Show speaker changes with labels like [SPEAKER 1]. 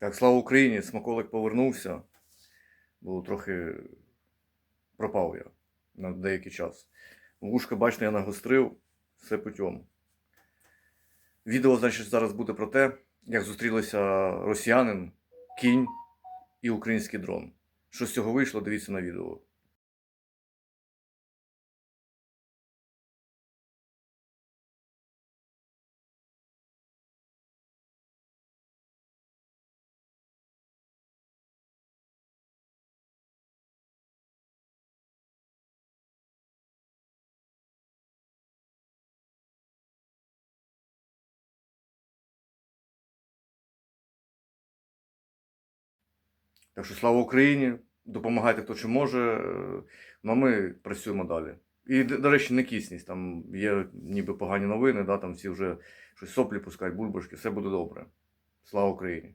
[SPEAKER 1] Так, слава Україні! Смаколик повернувся. Бо трохи пропав я на деякий час. Вушка, бачите, я нагострив, все путем. Відео, значить, зараз буде про те, як зустрілися росіянин, кінь і український дрон. Що з цього вийшло, дивіться на відео. Так що слава Україні! Допомагайте хто чи може. е, Ну а ми працюємо далі. І, до речі, не кисність. там є ніби погані новини, да, там всі вже щось соплі пускають, бульбашки, все буде добре. Слава Україні!